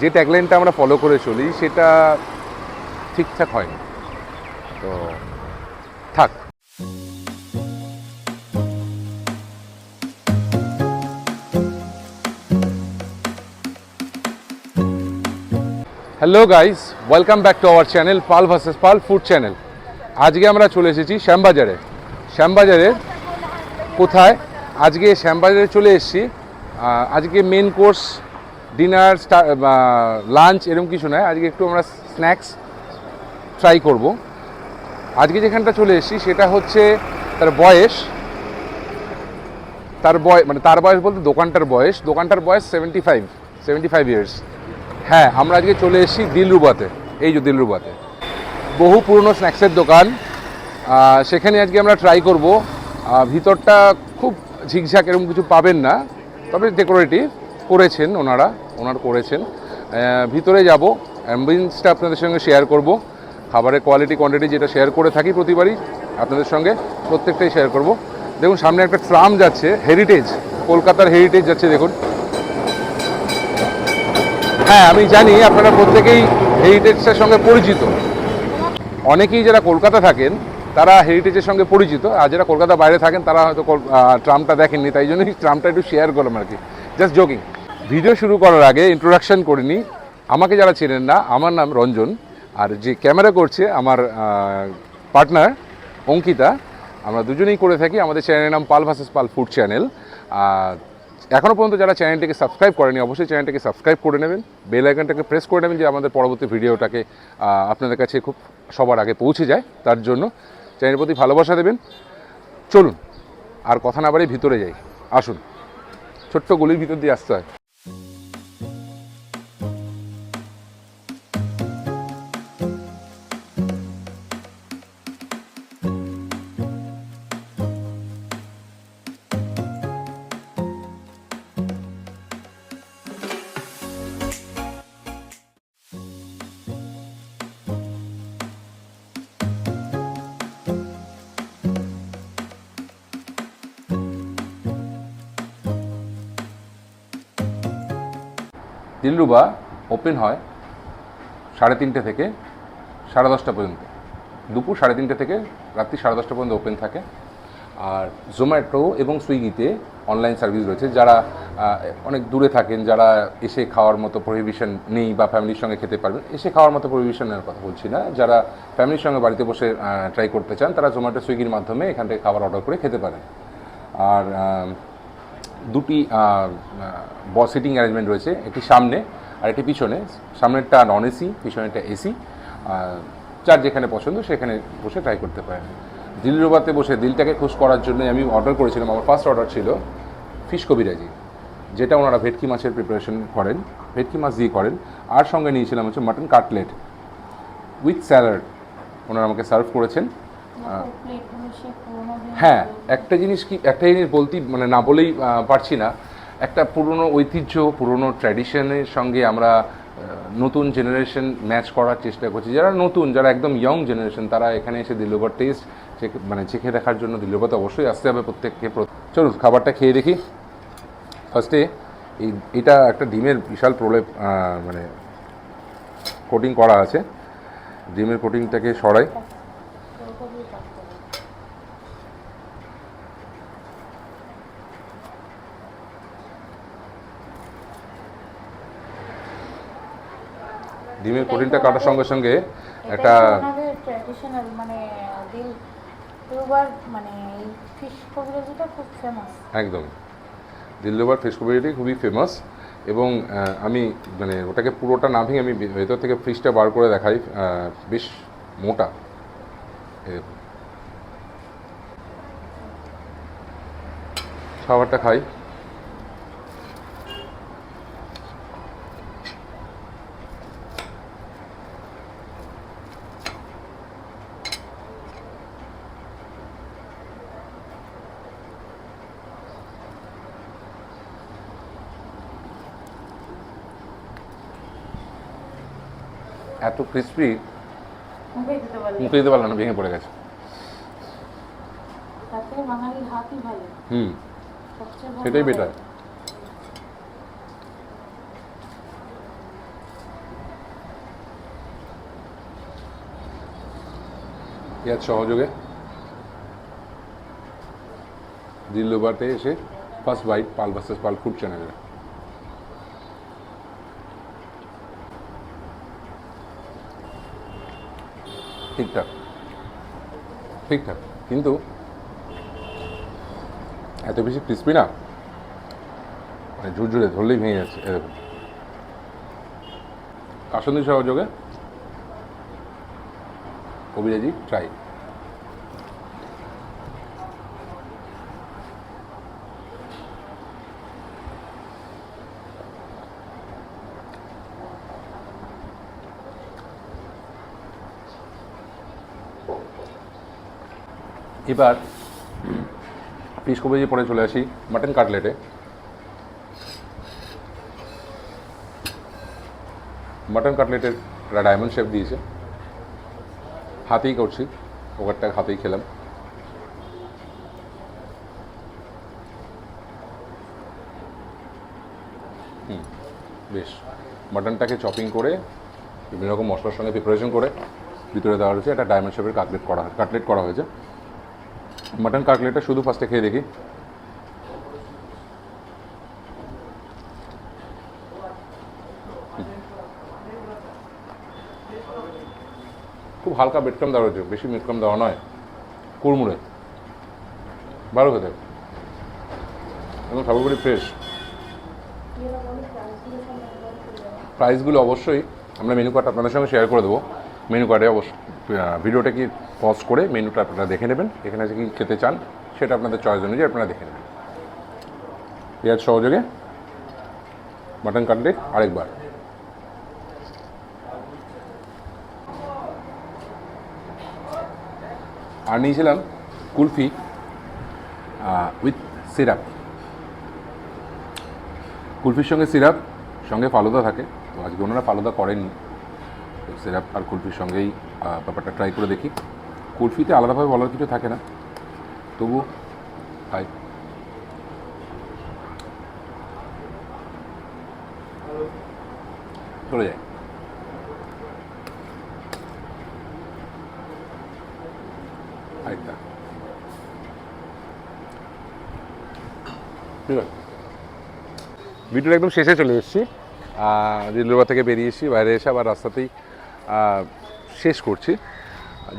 যে ট্যাগলাইনটা আমরা ফলো করে চলি, সেটা ঠিকঠাক হয়নি। তো থাক। Hello guys welcome back to our channel Pal versus Pal food channel আজকে আমরা চলে এসেছি শ্যামবাজারে। শ্যামবাজারের কোথায়? আজকে শ্যামবাজারে চলে এসেছি। আজকে মেন কোর্স ডিনার লাঞ্চ এরকম কিছু নয়। আজকে একটু আমরা স্ন্যাক্স ট্রাই করব। আজকে যেখানটা চলে এসেছি সেটা হচ্ছে তার বয়স। তার বয় মানে তার বয়স বলতে দোকানটার বয়স। দোকানটার বয়স seventy five seventy five years হ্যাঁ আমরা আজকে চলে এসেছি দিলরুবাতে। এই যে দিলরুবাতে। বহু পুরনো স্ন্যাক্সের দোকান। সেখানে আজকে আমরা ট্রাই করব। ভিতরটা খুব ঝিকঝাক এরকম কিছু পাবেন না, তবে ডেকোরেটিভ। করেছেন ওনারা, ওনার করেছেন। ভিতরে যাব অ্যাম্বিয়েন্সটা আপনাদের সঙ্গে শেয়ার করব। খাবারের কোয়ালিটি কোয়ান্টিটি যেটা শেয়ার করে থাকি প্রতিবারই, আপনাদের সঙ্গে প্রত্যেকটাই শেয়ার করব। দেখুন, সামনে একটা ট্রাম যাচ্ছে হেরিটেজ কলকাতার হেরিটেজ যাচ্ছে, দেখুন। হ্যাঁ আমি জানি আপনারা প্রত্যেকেই হেরিটেজটার সঙ্গে পরিচিত। অনেকেই যারা কলকাতা থাকেন, তারা হেরিটেজের সঙ্গে পরিচিত। আর যারা কলকাতা বাইরে থাকেন, তারা হয়তো ট্রামটা দেখেননি, তাই জন্যই ট্রামটা একটু শেয়ার করলাম আর কি। জাস্ট জোকিং ভিডিও শুরু করার আগে ইন্ট্রোডাকশন করিনি। আমাকে যারা চেনেন না, আমার নাম রঞ্জন। আর যে ক্যামেরা করছে আমার পার্টনার অঙ্কিতা। আমরা দুজনেই করে থাকি। আমাদের চ্যানেলের নাম Pal versus Pal food channel এখনও পর্যন্ত যারা চ্যানেলটিকে সাবস্ক্রাইব করেনি, অবশ্যই চ্যানেলটিকে সাবস্ক্রাইব করে নেবেন। বেল আইকনটাকে প্রেস করে নেবেন যে আমাদের পরবর্তী ভিডিওটাকে আপনাদের কাছে খুব সবার আগে পৌঁছে যায়। তার জন্য চ্যানেলের প্রতি ভালোবাসা দেবেন। চলুন, আর কথা না বাড়ি ভিতরে যাই। আসুন। ছোট্ট গলির ভিতর দিয়ে আসতে হয়। দিলরুবা ওপেন হয় সাড়ে তিনটে থেকে সাড়ে দশটা পর্যন্ত। দুপুর সাড়ে তিনটে থেকে রাত্রি সাড়ে দশটা পর্যন্ত ওপেন থাকে। আর জোম্যাটো এবং সুইগিতে অনলাইন সার্ভিস রয়েছে। যারা অনেক দূরে থাকেন, যারা এসে খাওয়ার মতো প্রহিবিশন নেই বা ফ্যামিলির সঙ্গে খেতে পারবেন, এসে খাওয়ার মতো প্রহিবিশনের কথা বলছি না। যারা ফ্যামিলির সঙ্গে বাড়িতে বসে ট্রাই করতে চান, তারা জোম্যাটো সুইগির মাধ্যমে এখান থেকে খাবার অর্ডার করে খেতে পারেন। আর দুটি সিটিং অ্যারেঞ্জমেন্ট রয়েছে, একটি সামনে আর একটি পিছনে। সামনেরটা নন এসি পিছনেরটা এসি যার যেখানে পছন্দ সেখানে বসে ট্রাই করতে পারেন। দিলরুবাতে বসে দিলটাকে খুশ করার জন্য আমি অর্ডার করেছিলাম, আমার ফার্স্ট অর্ডার ছিল ফিশ কবিরাজি যেটা ওনারা ভেটকি মাছের প্রিপারেশন করেন, ভেটকি মাছ দিয়ে করেন। আর সঙ্গে নিয়েছিলাম হচ্ছে মাটন কাটলেট উইথ স্যালাড ওনারা আমাকে সার্ভ করেছেন। হ্যাঁ। একটা জিনিস কি একটা জিনিস বলতেই মানে না বলেই পারছি না। একটা পুরনো ঐতিহ্য পুরনো ট্র্যাডিশনের সঙ্গে আমরা নতুন জেনারেশন ম্যাচ করার চেষ্টা করছি। যারা নতুন যারা একদম ইয়ং জেনারেশন তারা এখানে এসে দিল্লুবার টেস্ট মানে চেখে দেখার জন্য দিল্লুবাতে অবশ্যই আসতে হবে প্রত্যেককে। প্র- চলুন খাবারটা খেয়ে দেখি। ফার্স্টে এই এটা একটা ডিমের বিশাল প্রলেপ মানে কোটিং করা আছে। ডিমের কোটিংটাকে সরাই। ডিমের কোটিংটা কাটার সঙ্গে সঙ্গে একটা ট্র্যাডিশনাল মানে দিল মানে ফিশ কবিরাজিটা খুব ফেমাস একদম। দিল্লুবার ফিশ কবিরিটি খুবই ফেমাস এবং আমি মানে ওটাকে পুরোটা না ভেঙে আমি ভেতর থেকে ফ্রিজটা বার করে দেখাই বেশ মোটা। খাবারটা খাই। এত ক্রিসপি মুখে দিতে পারলাম না। ভেঙে পড়ে গেছে। হুম সেটাই বেটার ইয়ার সহযোগে দিল্লুবাটে এসে first bite Pal versus Pal food চ্যানেলের ঠিকঠাক। ঠিকঠাক। কিন্তু এত বেশি ক্রিস্পি না? মানে ঝুরঝুরে ধরলেই ভেঙে যাচ্ছে, এরকম। কাসন্দি সহযোগে কবিরাজি ট্রাই এবার পিস কবিরাজি পরে চলে আসি মাটন কাটলেটে। মাটন কাটলেটের একটা ডায়মন্ড শেপ দিয়েছে। হাতেই করছি ওভারটা হাতেই খেলাম। হুম, বেশ। মাটনটাকে চপিং করে, বিভিন্ন রকম মশলার সঙ্গে প্রিপারেশন করে, ভিতরে দেওয়া হয়েছে একটা ডায়মন্ড শেপের কাটলেট করা কাটলেট করা হয়েছে। মাটন কাটলেটটা শুধু ফার্স্টে খেয়ে দেখি। খুব হালকা বেটকাম দেওয়া হয়েছে বেশি বেটকাম দেওয়া নয়, কুড়মুড়ে। ভালো খেতে। এবং সর্বোপরি ফ্রেশ প্রাইসগুলো অবশ্যই আমরা মেনু কার্ড আপনাদের সঙ্গে শেয়ার করে দেবো। মেনু কার্ডে অবশ্যই ভিডিওটা কি পজ করে মেনুটা আপনারা দেখে নেবেন। এখানে কি খেতে চান, সেটা আপনাদের চয়েস অনুযায়ী আপনারা দেখে নেবেন। পেঁয়াজ সহযোগে মাটন কাটলেট আরেকবার। আর নিয়েছিলাম কুলফি উইথ সিরাপ কুলফির সঙ্গে সিরাপ সঙ্গে ফালুদা থাকে, তো আজকে ওনারা ফালুদা করেননি। তো সিরাপ আর কুলফির সঙ্গেই ব্যাপারটা ট্রাই করে দেখি। কুলফিতে আলাদাভাবে বলার কিছু থাকে না। তবু খাই চলে যায় আরেকটা। ঠিক আছে। একদম শেষে চলে এসেছি। দিল্লুবা থেকে বেরিয়ে এসেছি, বাইরে এসে আবার রাস্তাতেই শেষ করছি।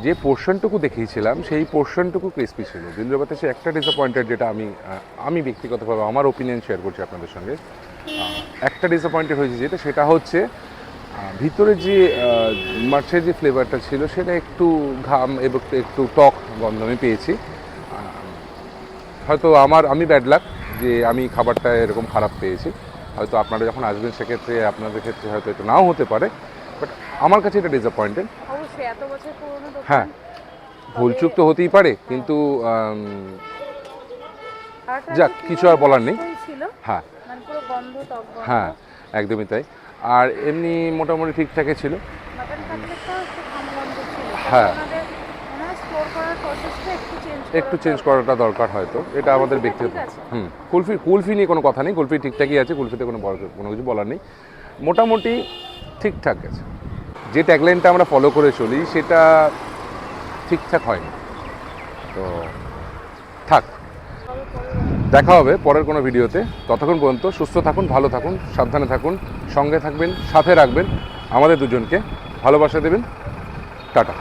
যে পোর্শনটুকু দেখিয়েছিলাম, সেই পোর্শনটুকু ক্রিস্পি ছিল। দিল্লুবাতে সে একটা ডিসঅ্যাপয়েন্টেড যেটা আমি আমি ব্যক্তিগতভাবে আমার ওপিনিয়ন শেয়ার করছি আপনাদের সঙ্গে। একটা ডিসঅ্যাপয়েন্টেড হয়েছে যেটা, সেটা হচ্ছে ভিতরে যে মাছের যে ফ্লেভারটা ছিল, সেটা একটু ঘাম এবং একটু টক গন্ধ আমি পেয়েছি। হয়তো আমার, আমি ব্যাড লাক যে আমি খাবারটা এরকম খারাপ পেয়েছি। হয়তো আপনারা যখন আসবেন, সেক্ষেত্রে আপনাদের ক্ষেত্রে হয়তো এটা নাও হতে পারে। বাট আমার কাছে এটা ডিসঅ্যাপয়েন্টেড অবশ্যই এত বছর পুরনো দোকান। হ্যাঁ ভুলচুক তো হতেই পারে কিন্তু যাক, কিছু আর বলার নেই। ছিল। হ্যাঁ। মানে হ্যাঁ একদমই তাই। আর এমনি মোটামুটি ঠিকঠাকই ছিল। হ্যাঁ। একটু চেঞ্জ একটু চেঞ্জ করাটা দরকার। হয়তো এটা আমাদের ব্যক্তিগত। হুম কুলফি কুলফি নিয়ে কোনো কথা নেই কুলফি ঠিকঠাকই আছে কুলফিতে কোনো বড়- কোনো কিছু বলার নেই। মোটামুটি ঠিকঠাক আছে। যে ট্যাগলাইনটা আমরা ফলো করে চলি, সেটা ঠিকঠাক হয়নি। তো থাক। দেখা হবে পরের কোনো ভিডিওতে। ততক্ষণ পর্যন্ত সুস্থ থাকুন, ভালো থাকুন, সাবধানে থাকুন, সঙ্গে থাকবেন, সাথে রাখবেন আমাদের দুজনকে। ভালোবাসা দেবেন। টাটা।